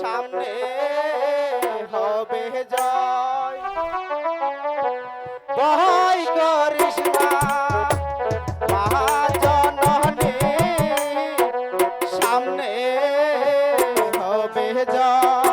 সামনে হবে জয়। ভয় করিস না সামনে হবে জয়।